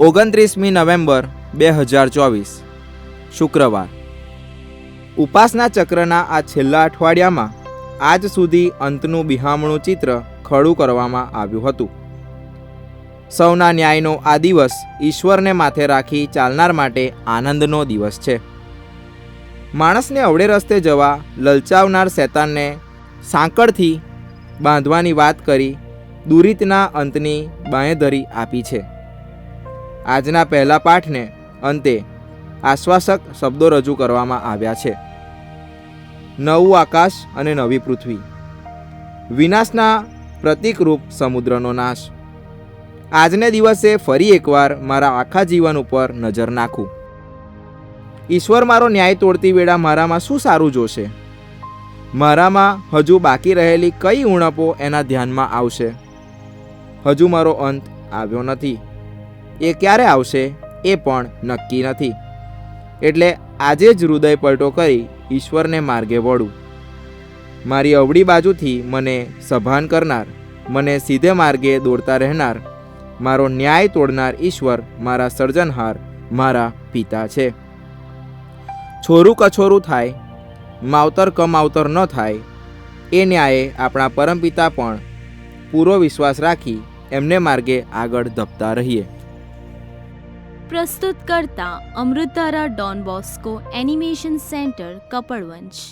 ઓગણત્રીસમી November બે હજાર ચોવીસ, શુક્રવાર. ઉપાસના ચક્રના આ છેલ્લા અઠવાડિયામાં આજ સુધી અંતનું બિહામણું ચિત્ર ખડું કરવામાં આવ્યું હતું. સૌના ન્યાયનો આ દિવસ ઈશ્વરને માથે રાખી ચાલનાર માટે આનંદનો દિવસ છે. માણસને અવળે રસ્તે જવા લલચાવનાર શેતાનને સાંકળથી બાંધવાની વાત કરી દુરિતના અંતની બાંયધરી આપી છે. આજના પહેલા પાઠને અંતે આશ્વાસક શબ્દો રજૂ કરવામાં આવ્યા છે. નવું આકાશ અને નવી પૃથ્વી. વિનાશના પ્રતિકરૂપ સમુદ્રનો નાશ. આજને દિવસે ફરી એકવાર મારા આખા જીવન ઉપર નજર નાખું. ઈશ્વર મારો ન્યાય તોડતી વેળા મારામાં શું સારું જોશે? મારામાં હજુ બાકી રહેલી કઈ ઉણપો એના ધ્યાનમાં આવશે? હજુ મારો અંત આવ્યો નથી. એ ક્યારે આવશે એ પણ નક્કી નથી. એટલે આજે જ હૃદય પલટો કરી ઈશ્વરને માર્ગે વળું. મારી અવળી બાજુથી મને સભાન કરનાર, મને સીધે માર્ગે દોડતા રહેનાર, મારો ન્યાય તોડનાર ઈશ્વર, મારા સર્જનહાર, મારા પિતા છે. છોરું કછોરું થાય, માવતર કમાવતર ન થાય, એ ન્યાયે આપણા પરમપિતા પણ પૂરો વિશ્વાસ રાખી એમને માર્ગે આગળ ધપતા રહીએ. પ્રસ્તુત કરતા અમૃતારા Don Bosco animation centre Kapadvanj.